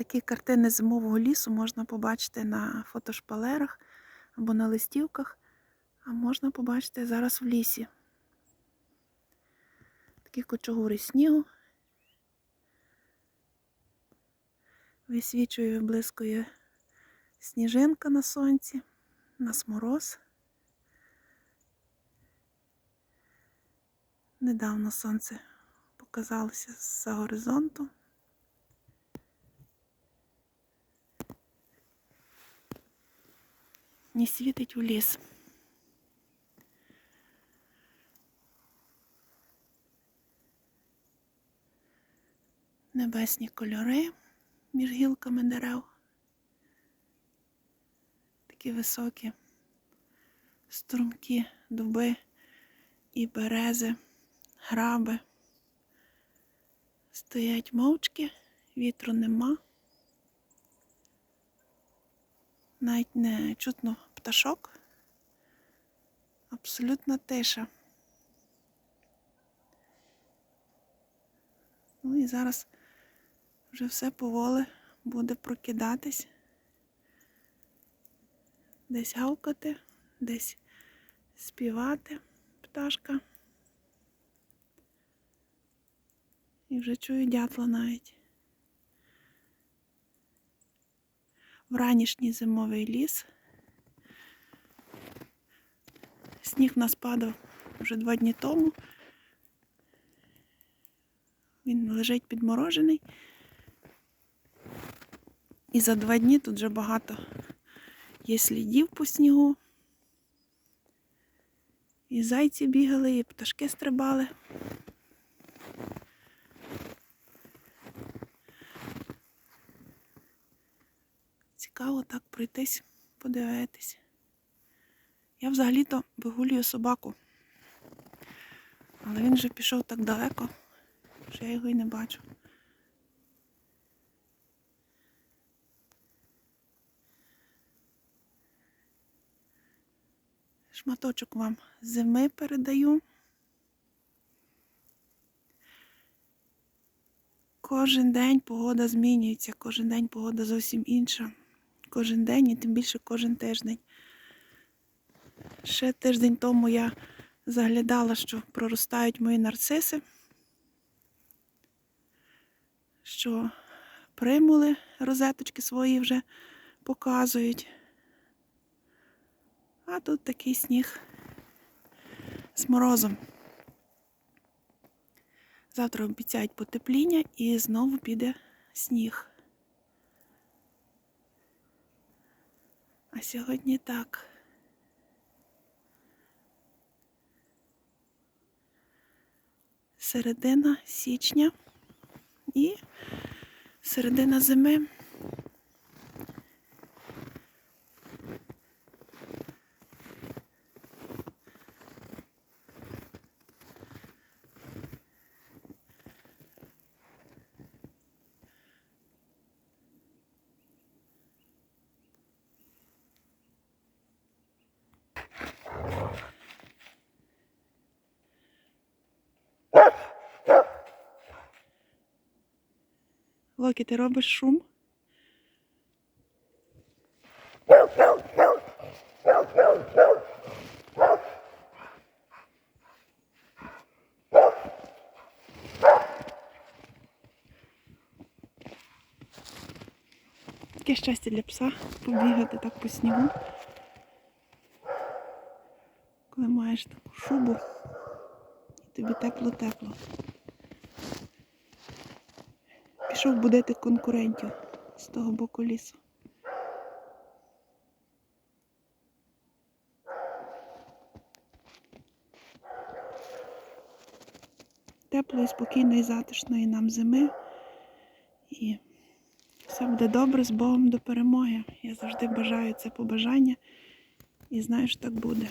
Такі картини зимового лісу можна побачити на фотошпалерах або на листівках, а можна побачити зараз в лісі. Такі кочугури снігу. Висвічує, виблискує сніжинка на сонці, у нас мороз. Недавно сонце показалося з-за горизонту. Не світить у ліс. Небесні кольори між гілками дерев. Такі високі струмкі дуби і берези, граби. Стоять мовчки, вітру нема. Навіть не чутно пташок. Абсолютна тиша. Ну і зараз вже все поволі буде прокидатись. Десь гавкати, десь співати пташка. І вже чую дятла навіть. Вранішній зимовий ліс. Сніг нас падав вже два дні тому. Він лежить підморожений. І за два дні тут вже багато є слідів по снігу. І зайці бігали, і пташки стрибали. Цікаво так пройтись, подивитись. Я взагалі-то вигулюю собаку. Але він вже пішов так далеко, що я його і не бачу. Шматочок вам зими передаю. Кожен день погода змінюється, кожен день погода зовсім інша. Кожен день і тим більше кожен тиждень. Ще тиждень тому я заглядала, що проростають мої нарциси, що примули розеточки свої вже показують. А тут такий сніг з морозом. Завтра обіцяють потепління і знову піде сніг. А сьогодні так. Середина січня і середина зими. Локі, ти робиш шум? Таке щастя для пса побігати так по снігу. Коли маєш таку шубу, і тобі тепло-тепло. Пішов будити конкурентів з того боку лісу. Теплої, спокійної, затишної нам зими. І все буде добре з Богом до перемоги. Я завжди бажаю це побажання і знаю, що так буде.